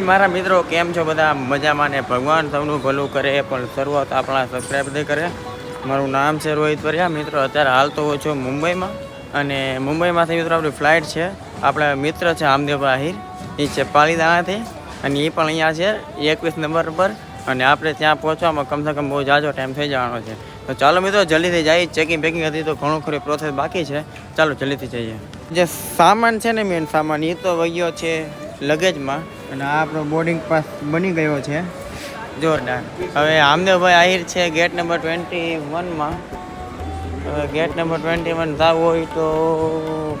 મારા મિત્રો, કેમ છો બધા? મજામાં ને ભગવાન સૌનું ભલું કરે, પણ શરૂઆત આપણા સબસ્ક્રાઈબ કરે. મારું નામ છે રોહિત પરિયા મિત્રો, અત્યારે હાલ તો છું મુંબઈમાં. અને મુંબઈમાંથી મિત્રો, આપણી ફ્લાઇટ છે. આપણા મિત્ર છે આમદેવ આહિર. એ છે પાલીદાણાથી અને એ પણ અહીંયા છે, એકવીસ નંબર પર. અને આપણે ત્યાં પહોંચવામાં કમસે કમ બહુ જાજો ટાઈમ થઈ જવાનો છે. તો ચાલો મિત્રો, જલ્દીથી જઈએ. ચેકિંગ બેકિંગ હતી તો ઘણું ખરી પ્રોસેસ બાકી છે. ચાલો જલ્દીથી જઈએ. જે સામાન છે ને મેન સામાન, એ તો વગ્યો છે. લગેજમાં. અને આ આપણો બોર્ડિંગ પાસ બની ગયો છે. જોરદાર. હવે આમદેવભાઈ આહિર છે ગેટ નંબર ટ્વેન્ટી વનમાં હવે ગેટ નંબર ટ્વેન્ટી વન જાવ હોય તો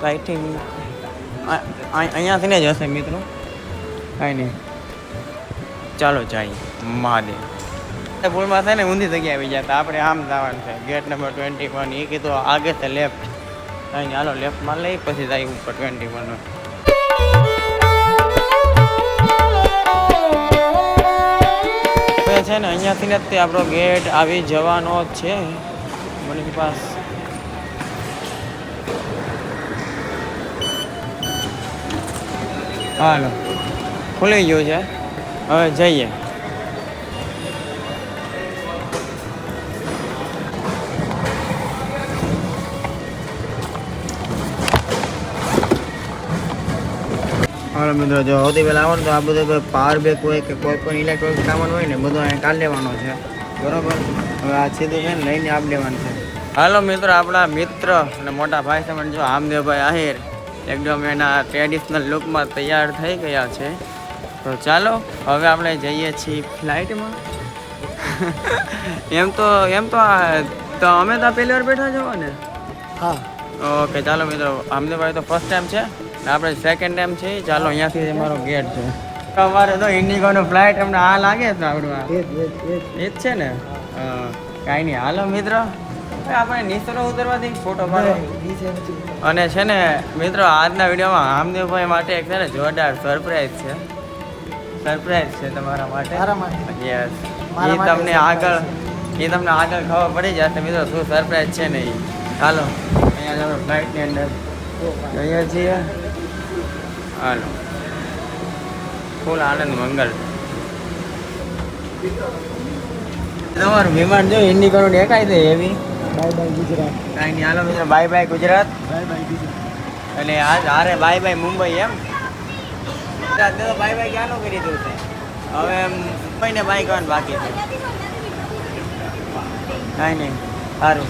આઈ થિંક અહીંયાથી ને જ હશે મિત્રો. કાંઈ નહીં. ચાલો જાય મહાદેવ. ભૂલમાં થાય ને ઊંધી જગ્યાએ આવી જાય તો આપણે આમ જવાનું છે. ગેટ નંબર ટ્વેન્ટી વન એ કીધું આગે છે લેફ્ટ અહીં હાલો લેફ્ટમાં લઈ પછી જાય ઉપર ટ્વેન્ટી વન છે ને અહીંયાથી જ તે આપણો ગેટ આવી જવાનો છે. મને પાસ હાલો. ખુલી ગયું છે. હવે જઈએ. હાલો મિત્રો જો સૌથી પહેલાં આવો ને તો આ બધું પાવર બેક હોય કે કોઈ પણ ઇલેક્ટ્રોનિક સામાન હોય ને બધું અહીંયા કાઢ લેવાનો છે. બરોબર? હવે આ સીધું છે ને લઈને આપી લેવાનું છે. હાલો મિત્રો આપણા મિત્ર અને મોટા ભાઈ તમે જો આમદેવભાઈ આહિર એકદમ એના ટ્રેડિશનલ લુકમાં તૈયાર થઈ ગયા છે. તો ચાલો હવે આપણે જઈએ છીએ ફ્લાઇટમાં એમ તો એમ તો તો અમે તો પહેલી વાર બેઠા છો ને? હા. ઓકે ચાલો મિત્રો આમદેવભાઈ તો ફર્સ્ટ ટાઈમ છે. આપણે સેકન્ડ ટાઈમ છે. ચાલો અહીંયાથી અમારો ગેટ છે. અમારે તો ઇન્ડિગોનો ફ્લાઇટ અમને આ લાગે છે આપણું એ જ છે ને? કાંઈ નહીં. હાલો મિત્રો. આપણે નીચેનો ઉતરવાથી ફોટો પાડો. અને છે ને મિત્રો આજના વિડીયોમાં આમદેવભાઈ માટે એક છે ને જોરદાર સરપ્રાઈઝ છે. સરપ્રાઈઝ છે તમારા માટે. યસ એ તમને આગળ એ તમને આગળ ખબર પડી જશે મિત્રો શું સરપ્રાઈઝ છે ને એ ચાલો અહીંયા ફ્લાઇટની અંદર. અહીંયા છીએ. હાલો. ફૂલ આનંદ મંગલ. તમારું વિમાન જો ઇન્ડિકોનું દેખાય છે એવી બાય બાય ગુજરાત. કાંઈ નહીં હાલો મિત્રો bye bye Gujarat. Bye bye Gujarat. અને આજ હારે બાય બાય મુંબઈ એમ. ગુજરાત તો બાય બાય ક્યાંનું કરી દીધું છે? હવે મુંબઈને બાય કરવાનું બાકી છે. કાંઈ નહીં સારું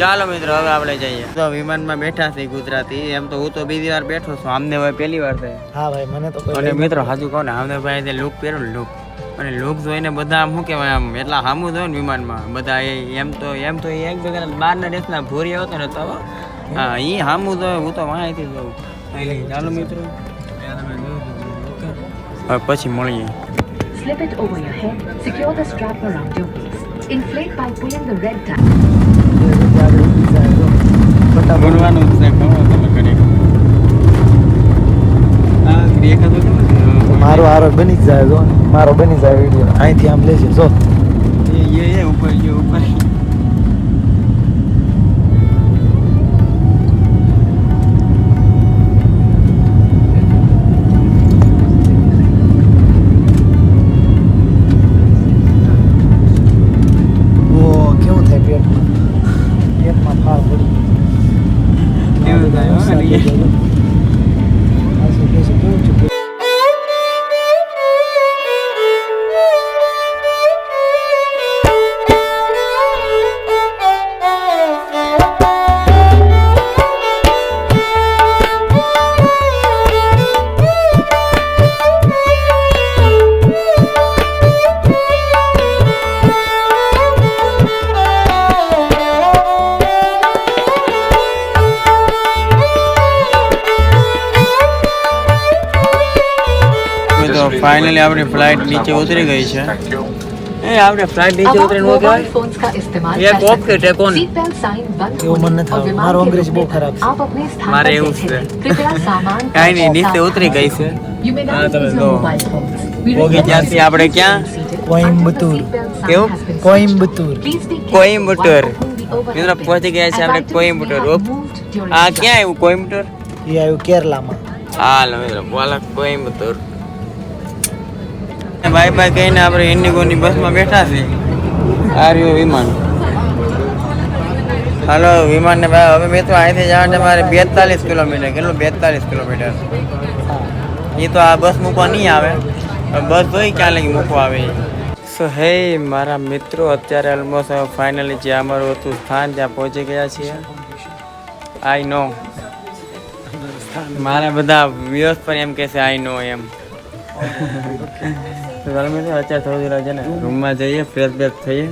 ચાલો મિત્રો હવે આપણે જઈએ. તો વિમાનમાં બેઠા છે ગુજરાતી. એમ તો હું તો બીજી વાર બેઠો છું. આમને ભાઈ પહેલી વાર છે હા ભાઈ મને તો અને મિત્રો હાજુ કહો ને આમને ભાઈ તે લુક પહેરો ને લુક અને લુક જોઈને બધા આમ શું કહેવાય આમ એટલા સામું જોયું ને વિમાનમાં. બધા એ એમ તો એમ તો એ એક ભેગા બહારના દેશના ભૂરી હતો ને તો હા. એ સામું જોયું હું તો વાંચી જોઉં. ચાલો મિત્રો. હવે પછી મળીએ. Slip it over your head, secure the strap around your waist. Inflate by pulling the red tab. ફટાફટ છે કહો તમે નથી? મારો આરો બની જ જાય જો. મારો બની જાય વીડિયો અહીંથી આમ લેજે જો. એ એ એ ઉપર એ ઉપર. ફાઇનલી આપણી ફ્લાઇટ નીચે ઉતરી ગઈ છે. એ આપણે ફ્લાઇટ નીચે ઉતરી નો ગયો એ કોપ કે ટે કોન એવું મને થાય મારો અંગ્રેજી બહુ ખરાબ છે. મારે એવું છે. કાઈ નહીં નીચે ઉતરી ગઈ છે. હા તમે જો ભોગી ત્યાંથી આપણે ક્યાં? કોઈમ્બતુર કેવું? કોઈમ્બતુર કોઈમ્બતુર મિત્રો પહોંચી ગયા છે આપણે કોઈમ્બતુર આ ક્યાં આવ્યું? કોઈમ્બતુર એ આવ્યું કેરલામાં. હાલ મિત્રો. બોલા કોઈમ્બતુર બાય બાય કહીને આપણે ઇન્ડિગોની બસમાં બેઠા છીએ. આર યુ વિમાન. હાલો વિમાન ને ભાઈ હવે મિત્રો અહીંથી જવા મારે બેતાલીસ કિલોમીટર. કેટલું? બેતાલીસ કિલોમીટર. એ તો આ બસ મૂકવા નહીં આવે. બસ જોઈ ક્યાં લગી મૂકવા આવે સો હે મારા મિત્રો અત્યારે ઓલમોસ્ટ ફાઇનલી જે અમારું હતું સ્થાન ત્યાં પહોંચી ગયા છીએ. આઈ નો મારા બધા વ્યવસ્થ પણ એમ કહેશે આઈ નો એમ. તો ચાલો મિત્રો અત્યારે થોડી છે ને રૂમમાં જઈએ ફ્રેશ બ્રેશ થઈએ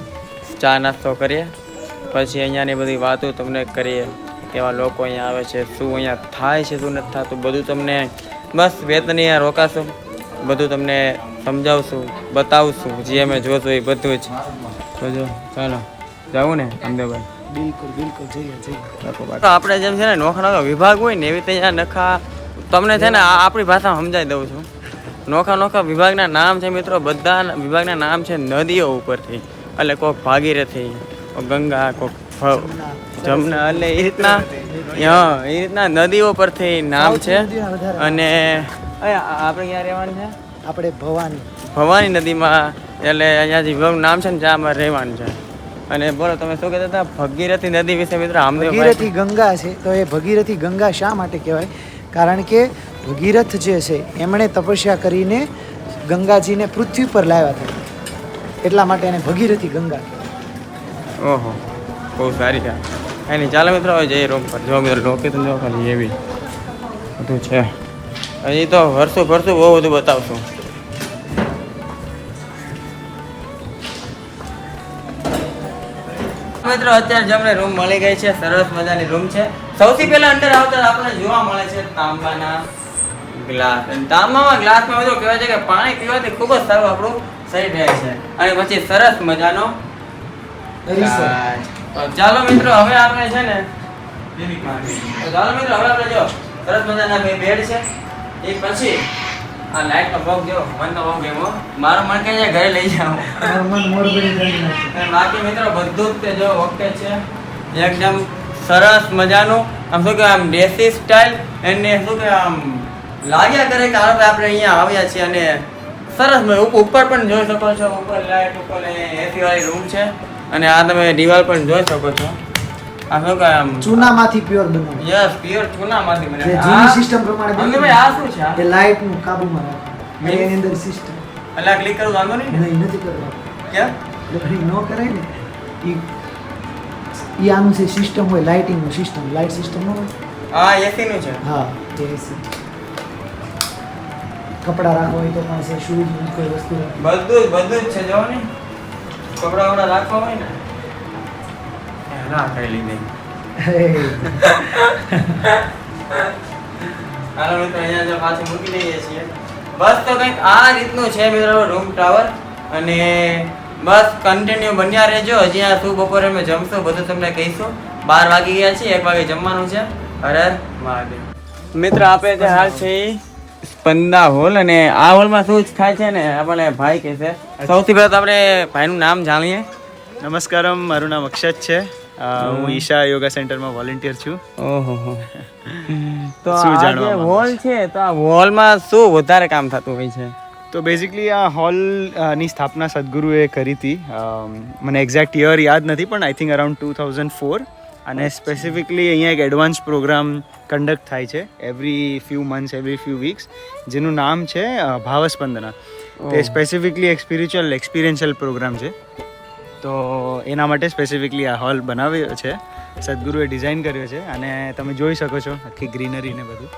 ચા નાસ્તો કરીએ પછી અહીંયાની બધી વાતો તમને કરીએ કેવા લોકો અહીંયા આવે છે શું અહીંયા થાય છે શું નથી થતું બધું તમને બસ વેતન અહીંયા રોકાશું બધું તમને સમજાવશું બતાવશું જે અમે જોશું એ બધું જ. તો જો ચાલો જવું ને અમદાવાદ? બિલકુલ બિલકુલ જઈએ જઈએ. તો આપણે જેમ છે ને નોખા નોખા વિભાગ હોય ને એવી અહીંયા નખા તમને છે ને આ આપણી ભાષામાં સમજાવી દઉં છું. નોખા નોખા વિભાગના નામ છે મિત્રો બધા વિભાગના નામ છે નદીઓ ઉપરથી. એટલે કોઈક ભાગીરથી ગંગા કોક જમના એટલે એ રીતના હા એ રીતના નદીઓ પરથી નામ છે. અને આપણે ક્યાં રહેવાનું છે? આપણે ભવાની. ભવાની નદીમાં એટલે અહીંયા જે નામ છે ને જ્યાં અમારે રહેવાનું છે. અને બોલો તમે શું કહેતા હતા? ભગીરથી નદી વિશે મિત્રો આમ ભગીરથી ગંગા છે તો એ ભગીરથી ગંગા શા માટે કહેવાય? કારણ કે ભગીરથ જે છે, એમણે તપસ્યા કરીને ગંગાજીને પૃથ્વી પર લાવ્યા હતા. એટલા માટે એને ભગીરથી ગંગા ઓહો, બહુ સારી છે. એની ચાલો મિત્રો જઈએ રોમ પર. જો મિત્રો લોકેશન જો ખાલી એવી બધું છે. હજી તો ભરશું ભરશું બહુ બધું બતાવશું. મિત્રો, અત્યારે જે રૂમ મળી ગઈ છે. સરસ મજાની રૂમ છે. સૌથી પહેલા અંદર આવતા આપણને જોવા મળે છે તાંબાના. ગ્લાસ. અને તાંબામાં ગ્લાસમાં બધું કહેવાય છે કે પાણી પીવાથી ખૂબ જ સારું આપણું શરીર રહે છે. અને પછી સરસ મજાનો ચાલો મિત્રો હવે આપણે છે ને ચાલો મિત્રો હવે આપણે જો સરસ મજાના બે બેડ છે. એ પછી આ લાઈટ નો બોક્સ જો મન તો બહુ ગમ્યો મારો મન કહે છે ઘરે લઈ જાઉં મારું મન મોર કરી. બાકી મિત્રો બધું જ તે જો ઓકે છે. એકદમ સરસ મજાનું આમ શું કે આમ દેશી સ્ટાઇલ એને શું કે આમ લાગ્યા કરે કે હાલો ભાઈ આપણે અહીંયા આવ્યા છીએ અને સરસ મેં ઉપ- ઉપર પણ જોઈ શકો છો. ઉપર લાઈટ ઉપર એસી વાળી રૂમ છે. અને આ તમે દિવાલ પણ જોઈ શકો છો. આ શું કહે આમ ચૂનામાંથી પ્યોર બન્યું યસ પ્યોર ચૂનામાંથી બન્યું જૂની સિસ્ટમ પ્રમાણે બન્યું ભાઈ આ શું છે? એ લાઇટનું કાબુમાં રાખે? એની અંદર સિસ્ટમ એટલે ક્લિક કરું વાંધો નહીં નહીં નથી કરવા કેમ? એટલે ન કરાય ને. ઈ ઈ આનું છે સિસ્ટમ હોય લાઇટિંગનું સિસ્ટમ લાઇટ સિસ્ટમ ન હોય. આ એસી નું છે. હા એ છે કપડાં રાખવા હોય તો પણ છે શૂઝ કોઈ વસ્તુ બધું જ બધું જ છે જો ને. કપડા વપડા રાખવા હોય ને લીધી. હાલો મિત્રો અહીંયા જો પાછું મૂકી દઈએ છીએ. બસ તો કંઈક આ રીતનું છે મિત્રો રૂમ ટાવર અને બસ કન્ટિન્યુ બન્યા રહેજો. હજી આ શું બપોરે અમે જમશું બધું તમને કહીશું. બાર વાગી ગયા છે એક વાગે જમવાનું છે. હર હર મહાદેવ. મિત્રો આપણે જે હાલ છે સ્પંદા હોલ અને આ હોલમાં શું થાય છે ને આપણે ભાઈ કહેશે સૌથી પહેલા તો આપણે ભાઈનું નામ જાણીએ. નમસ્કાર મારું નામ અક્ષત છે. હું ઈશા યોગા સેન્ટરમાં વોલેન્ટિયર છું. ઓહો તો આ જે હોલ છે તો આ હોલમાં શું વધારે કામ થતું હોય છે? તો બેઝિકલી આ હોલની સ્થાપના સદગુરુએ કરી હતી. મને એક્ઝેક્ટ યર યાદ નથી પણ I think around two thousand four અને સ્પેસિફિકલી અહીંયા એક એડવાન્સ પ્રોગ્રામ કન્ડક્ટ થાય છે every few months every few weeks જેનું નામ છે ભાવસ્પંદના. તે સ્પેસિફિકલી એક સ્પિરિચ્યુઅલ એક્સપિરિયન્શિયલ પ્રોગ્રામ છે. તો એના માટે સ્પેસિફિકલી આ હોલ બનાવ્યો છે. સદગુરુએ ડિઝાઇન કર્યો છે અને તમે જોઈ શકો છો આખી ગ્રીનરી ને બધું.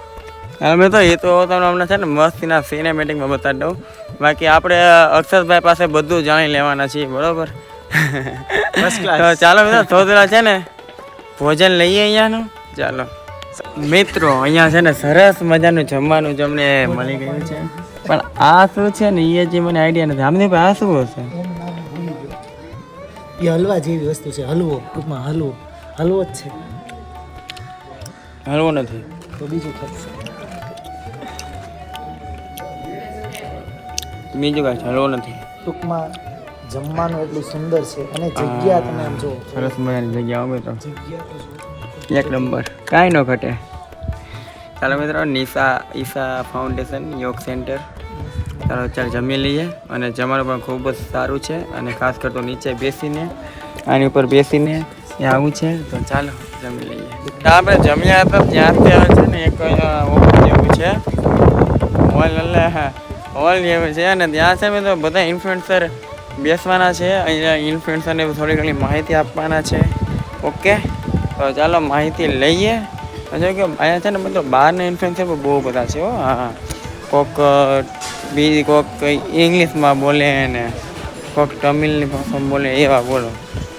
અમે તો એ તો તમને હમણાં છે ને મસ્તીના સિનેમેટિકમાં બતાવી દઉં. બાકી આપણે અક્ષરભાઈ પાસે બધું જાણી લેવાના છીએ બરોબર? ચાલો મિત્રો થોડા છે ને? ભોજન લઈએ અહીંયાનું? ચાલો. મિત્રો અહીંયા છે ને સરસ મજાનું જમવાનું જમને મળી ગયું છે. પણ આ શું છે ને એ જે મને આઈડિયા નથી. આમની પાસે આ શું હશે. એ હલવા જેવી વસ્તુ છે. હલવો. ટૂંકમાં હલવો. હલવો જ છે. હલવો નથી. તો બીજું થશે બીજું કાંઈ હલવો નથી. ટૂંકમાં જમવાનું એટલું સુંદર છે. અને જગ્યા તમે આમ જો સરસ મજાની જગ્યા અમે તો. એક નંબર. કાંઈ ન ઘટે. ચાલો મિત્રો નિશા ઈશા ફાઉન્ડેશન યોગ સેન્ટર. ચાલો અત્યારે જમી લઈએ. અને જમવાનું પણ ખૂબ જ સારું છે. અને ખાસ કરતો નીચે બેસીને આની ઉપર બેસીને ત્યાં આવું છે. તો ચાલો જમી લઈએ. ત્યાં આપણે જમ્યા હતા ત્યાંથી આવે છે ને એક ઓપન જેવું છે. હોલ એટલે હોલ જેવું છે. અને ત્યાં છે તો બધા ઇન્ફ્લુએન્સર બેસવાના છે, અહીંયા ઇન્ફ્લુએન્સરને થોડી ઘણી માહિતી આપવાના છે. ઓકે? તો ચાલો માહિતી લઈએ. જો કે અહીંયા છે ને મતલબ બહારના ઇન્ફ્લુએન્સર પણ બહુ બધા છે હો. હા કોક બીજી કોક ઇંગ્લિશમાં બોલે ને કોક તમિલની ભાષામાં બોલે એવા બોલો.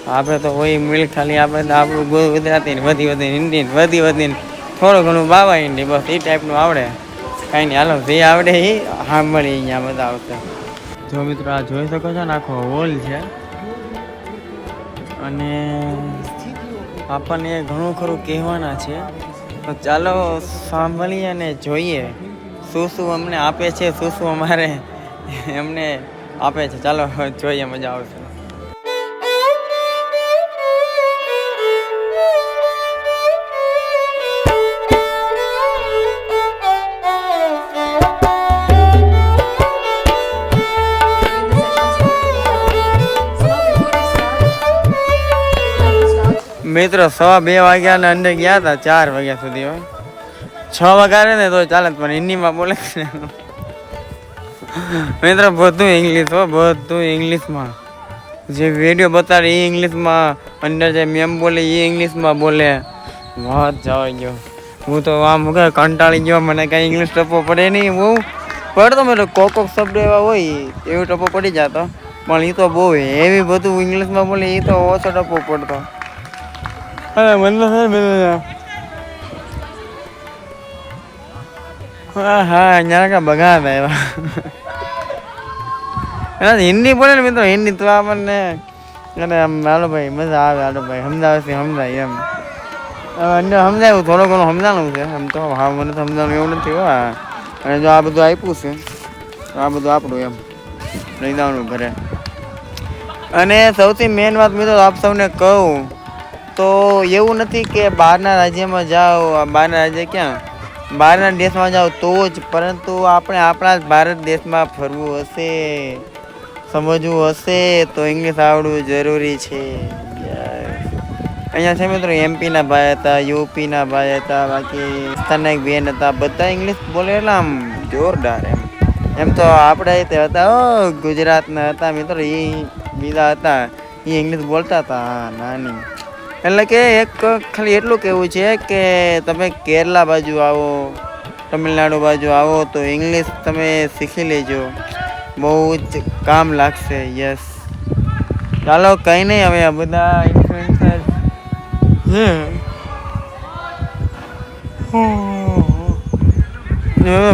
આપણે તો હોય મિલ ખાલી આપણે આપણું ગુજરાતી વધી વધીને હિન્દી વધી વધીને થોડું ઘણું બાવા હિન્દી, બસ એ ટાઈપનું આવડે. કાંઈ નહીં, હાલો, જે આવડે એ સાંભળી અહીંયા બધા આવશે જો મિત્રો આ જોઈ શકો છો ને, આખો હોલ છે. અને આપણને ઘણું ખરું કહેવાના છે. તો ચાલો સાંભળીએ અને જોઈએ શું શું અમને આપે છે, શું શું અમારે એમને આપે છે. ચાલો, જોઈએ, મજા આવશે. મિત્રો સવા બે વાગ્યા ને અંદર ગયા હતા ચાર વાગ્યા સુધી હોય છ વગાડે ને તો ચાલે પણ હિન્દીમાં બોલે મિત્રો, બધું ઇંગ્લિશ હો, બધું ઇંગ્લિશમાં. જે વીડિયો બતાડે એ ઇંગ્લિશમાં, અંદર જે મેમ બોલે એ ઇંગ્લિશમાં બોલે. વાત જવાઈ ગયો. હું તો આમ કે કંટાળી ગયો, મને કાંઈ ઇંગ્લિશ ટપો પડે નહીં. બહુ પડતો મેં કોક કોક શબ્દ એવા હોય, એવો ટપો પડી જતો. પણ એ તો બહુ હેવી બધું ઇંગ્લિશમાં બોલે એ તો ઓછો ટપો પડતો. હા, મને તો છે ને હા હા અહીંયા કા બગા હતા એવા. હિન્દી બોલે ને મિત્રો, હિન્દી તો આપણને અને આમ, હાલો ભાઈ, મજા આવે, હાલો ભાઈ, સમજાવે સમજાય એમ. અને સમજાય, થોડું ઘણું સમજાણું છે એમ તો હા, મને તો સમજાણું એવું નથી, હો અને જો આ બધું આપ્યું છે, તો આ બધું આપણું એમ, લઈ જવાનું ઘરે. અને સૌથી મેન વાત મિત્રો, આપ સૌને કહું તો એવું નથી કે બહારના રાજ્યમાં જાઓ બહારના રાજ્ય ક્યાં? બહારના દેશમાં જાઓ તો જ, પરંતુ આપણે આપણા જ ભારત દેશમાં ફરવું હશે, સમજવું હશે, તો ઇંગ્લિશ આવડવું જરૂરી છે. અહીંયા છે મિત્રો એમપીના ભાઈ હતા યુપીના ભાઈ હતા, બાકી સ્થાનિક બેન હતા, બધા ઇંગ્લિશ બોલે આમ જોરદાર એમ. એમ તો આપણે તે હતા, ઓ, ગુજરાતના હતા મિત્રો એ બીજા હતા એ ઇંગ્લિશ બોલતા હતા નાની. એટલે કે એક ખાલી એટલું કહેવું છે કે તમે કેરલા બાજુ આવો, તમિલનાડુ બાજુ આવો, તો ઇંગ્લિશ તમે શીખી લેજો. બહુ જ કામ લાગશે યસ ચાલો, કંઈ નહીં, હવે આ બધા ઇન્ફ્લુએન્સર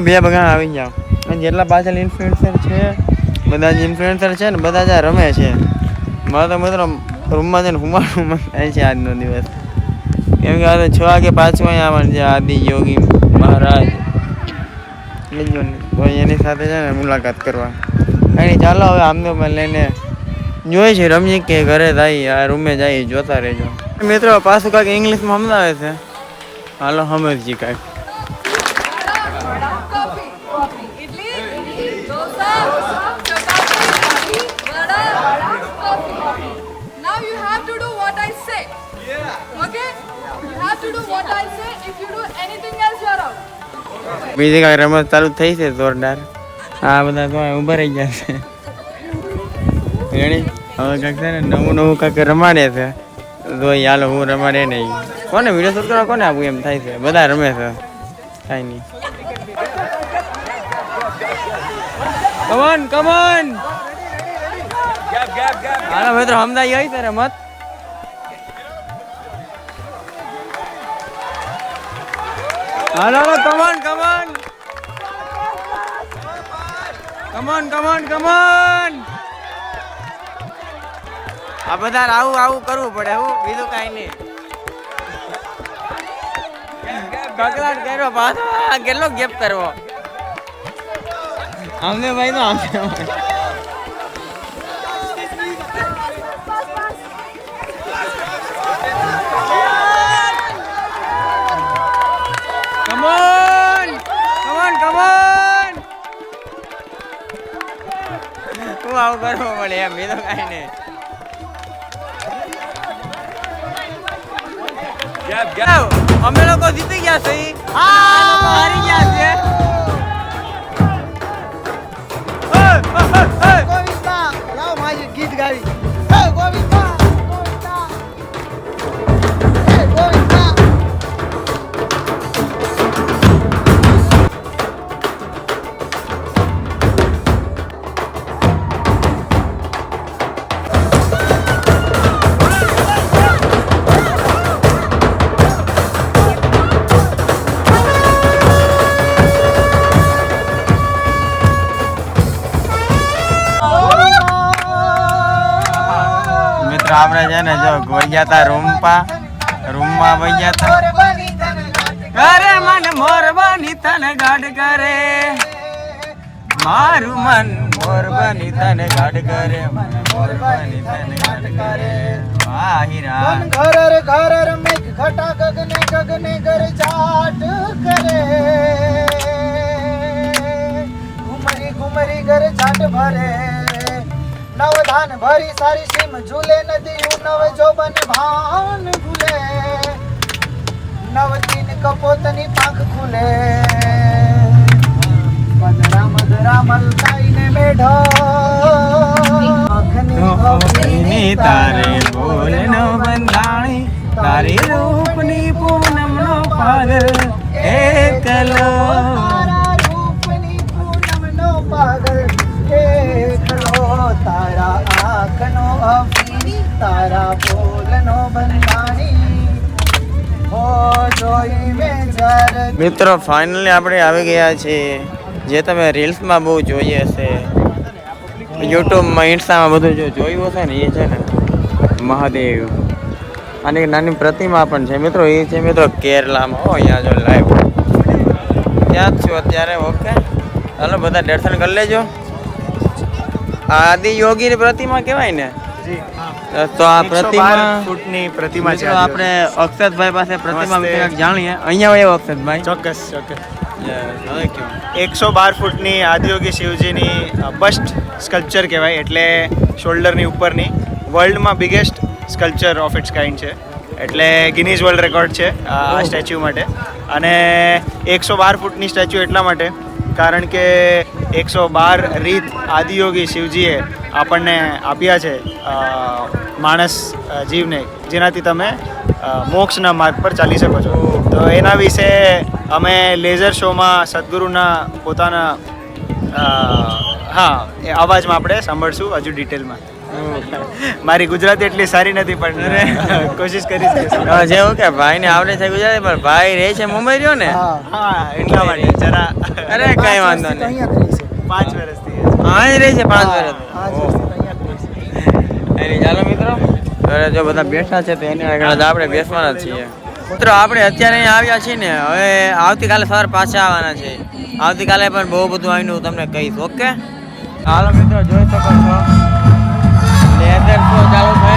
બે બગા આવી જાઓ અને જેટલા પાછળ ઇન્ફ્લુએન્સર છે, બધા જ ઇન્ફ્લુએન્સર છે ને, બધા જ રમે છે. મારે તો મિત્રો રૂમમાં જઈને હુમાડું રૂમમાં થાય છે આજનો દિવસ. કેમ કે હવે છ વાગે પાછું અહીંયા આવવાનું છે આદિ યોગી મહારાજ. તો એની સાથે છે ને મુલાકાત કરવા એની ચાલો હવે આમને લઈને જોઈએ છે, રમીએ કે ઘરે જાય, આ રૂમે જાય, જોતા રહેજો. મિત્રો, પાછું કાંઈક ઇંગ્લિશમાં સમજાવે છે. હાલો સમજી કાંઈક. બીજી કાંઈ રમત ચાલુ થઈ છે જોરદાર. આ બધા તો ઊભા રહી ગયા છે. રેડી? હવે કાંઈક છે ને નવું નવું કાંઈક રમાડે છે. તો હાલો હું રમાડે નહીં કોને વીડિયો શૂટ કરવા કોને આપવું એમ થાય છે? બધા રમે છે. કાંઈ નહીં. કમાન કમાન હાલો મિત્રો સમજાઈ ગઈ હાલો કમાન કમાન કમોન કમાન કમોન આ બધા આવું આવું કરવું પડે, હું, બીજું કાંઈ નહીં. કકડાટ કર્યો પાછો કેટલો ગેપ કરવો? આમને ભાઈ નો આમને આવું કરવો પડે એમ બીજું કાંઈ નહીં. અમે લોકો જીતી ગયા છે. હારી ગયા છે ગીત ગાવી. આપણે છે ને જો ગોઈ ગયા તા રૂમ પા રૂમમાં વહી ગયા તા. અરે મન મોરબાની તને ગાડ કરે. મારું મન મોરબાની તને ગાડ કરે. મન મોરબાની તને ગાડ કરે. વાહ હીરા ઘર ઘર મેઘ ઘટા ગગને ગગને ઘર જાટ કરે. ઘુમરી ઘુમરી ઘર જાટ ભરે. નવ ધાન ભરી સારી સીમ ઝૂલે નદી નવ જોબન ભાન ભૂલે. નવ તીન કપોતની પાંખ ખુલે. મધરા મધરા મલકાઈને મેઢો. તારે બોલ નો બંધાણી તારી રૂપની પૂનમ નો પાગલ એકલો તારા આંખનો અફીણી તારા બોલનો બંધાણી. હો, જોઈ મેં જર મિત્રો ફાઇનલી આપણે આવી ગયા છીએ. જે તમે રીલ્સમાં બહુ જોઈએ હશે યુટ્યુબમાં ઇન્સ્ટામાં બધું જો જોયું હશે ને, એ છે ને, મહાદેવ. અને એક નાની પ્રતિમા પણ છે. મિત્રો, એ છે મિત્રો, કેરલામાં. હો, અહીંયા જો લાઈવ ત્યાં જ છું અત્યારે? ઓકે ચાલો બધા દર્શન કરી લેજો. આદિ યોગીની પ્રતિમા કહેવાય ને? તો આ પ્રતિમા ફૂટની પ્રતિમા છે આપણે અક્ષતભાઈ પાસે પ્રતિમા વિશે જાણીએ. અહીંયા હોય અક્ષતભાઈ? ચોક્કસ ચોક્કસ. એકસો બાર ફૂટની આદિયોગી શિવજીની બસ્ટ સ્કલ્પચર કહેવાય એટલે શોલ્ડરની ઉપરની. વર્લ્ડમાં biggest sculpture of its kind છે. એટલે ગિનીઝ વર્લ્ડ રેકોર્ડ છે આ સ્ટેચ્યુ માટે. અને એકસો બાર ફૂટની સ્ટેચ્યુ એટલા માટે. કારણ કે એકસો બાર રીત આદિયોગી શિવજીએ આપણને આપ્યા છે માણસ જીવને, જેનાથી તમે મોક્ષના માર્ગ પર ચાલી શકો છો. તો એના વિશે અમે લેઝર શોમાં સદગુરુના પોતાના હા, એ અવાજમાં આપણે સાંભળશું હજુ ડિટેલમાં. મારી ગુજરાતી એટલી સારી નથી પણ કોશિશ કરીશ જેવું કે ભાઈ ને આવડે છે ગુજરાતી પણ ભાઈ રહે છે મુંબઈ રહ્યો ને? એટલા માટે જરા. અરે કઈ વાંધો નહીં. પાંચ વર્ષથી. હા જ રહે છે પાંચ વર્ષ. વર્ષથી ચાલો મિત્રો. જો બધા બેઠા છે તો એની આગળ આપણે બેસવાના છીએ. મિત્રો આપણે અત્યારે અહીંયા આવ્યા છીએ ને હવે આવતીકાલે સવાર પાછા આવવાના છે. આવતીકાલે પણ બહુ બધું આવીને હું તમને કહીશ ઓકે? હાલો મિત્રો જોઈ શકો છો. લેધર શો ચાલુ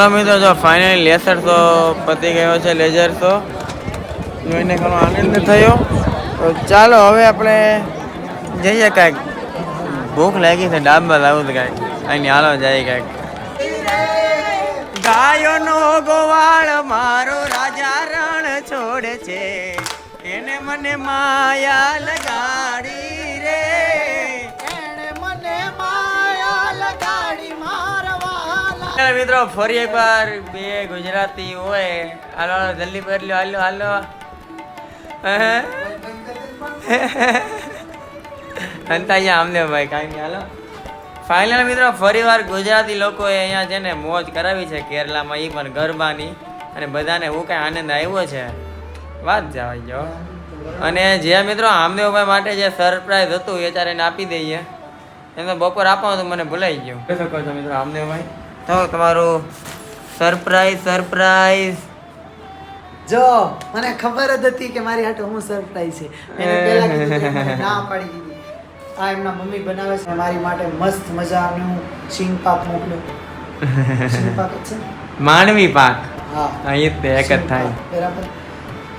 હાલો મિત્રો, જો ફાઇનલી લેસર તો પતી ગયો છે લેઝર તો જોઈને ઘણો આનંદ થયો. તો ચાલો, હવે આપણે જઈએ કાંઈક. ભૂખ લાગી છે ડાબમાં લાવું તો કાંઈક. અહીં હાલો જાય કાંઈક. ગાયોનો ગોવાળ મારો રાજા રણ છોડે છે. એને મને માયા લગાડી ચાલો મિત્રો, ફરી એકવાર બે ગુજરાતી હોય. હાલો જલ્દી લો હાલો હાલો. અંતા અહીંયા આમને ભાઈ, કાંઈ નહીં, હાલો. ફાઇનલ મિત્રો, ફરીવાર ગુજરાતી લોકોએ અહીંયા છે ને મોજ કરાવી છે કેરલામાં એ પણ ગરબાની. અને બધાને હું કાંઈ આનંદ આવ્યો છે. વાત જવાય ગયો અને જે મિત્રો આમદેવભાઈ માટે જે સરપ્રાઈઝ હતું, એ ત્યારે આપી દઈએ. એમને બપોર આપવાનું મને ભૂલાઈ ગયું. શકો છો મિત્રો આમદેવભાઈ તો તમારું સરપ્રાઈઝ સરપ્રાઈઝ જો મને ખબર જ હતી કે મારી હાટે હું સરપ્રાઈઝ છે. એને પહેલા કીધું ના પાડી દીધી. આ એમના મમ્મી બનાવે છે મારી માટે મસ્ત મજાનું સિંગ પાક મોકલ્યો. સિંગ પાક છે માનવી પાક. હા. અહીં તે એક જ થાય. બરાબર.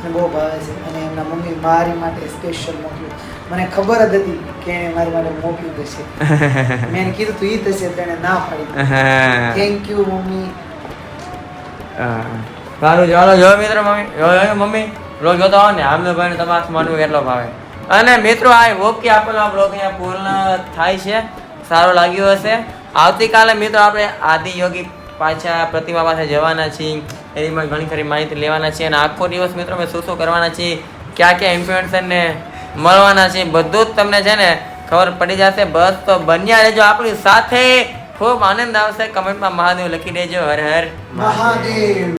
મને બહુ ભાવે છે અને એમના મમ્મી મારી માટે સ્પેશિયલ મોકલ્યું મને ખબર જ હતી કે એણે મારી માટે મોકલ્યું થશે મેં એને કીધું તું ઈ થશે તો એણે ના પાડી થેન્ક યુ મમ્મી. સારું ચાલો જો મિત્રો મમ્મી. મમ્મી. રોજ જોતો હોય ને આમને ભાઈ તમારા માનવું કેટલો ભાવે. અને મિત્રો આ હોપ કે આપણો બ્લોગ અહીંયા પૂર્ણ થાય છે. સારો લાગ્યો હશે. આવતીકાલે મિત્રો આપણે આદિયોગી પાછા પ્રતિમા પાસે જવાના છીએ. પણ ઘણી ખરી માહિતી લેવાના છે અને આખો દિવસ મિત્રો મેં શું શું કરવાના છીએ, ક્યાં ક્યાં ઇન્ફ્લુએન્સરને મળવાના છે બધું જ તમને છે ને ખબર પડી જશે. બસ તો બન્યા રહેજો આપણી સાથે. ખૂબ આનંદ આવશે. કમેન્ટમાં મહાદેવ લખી દેજો. હર હર. મહાદેવ.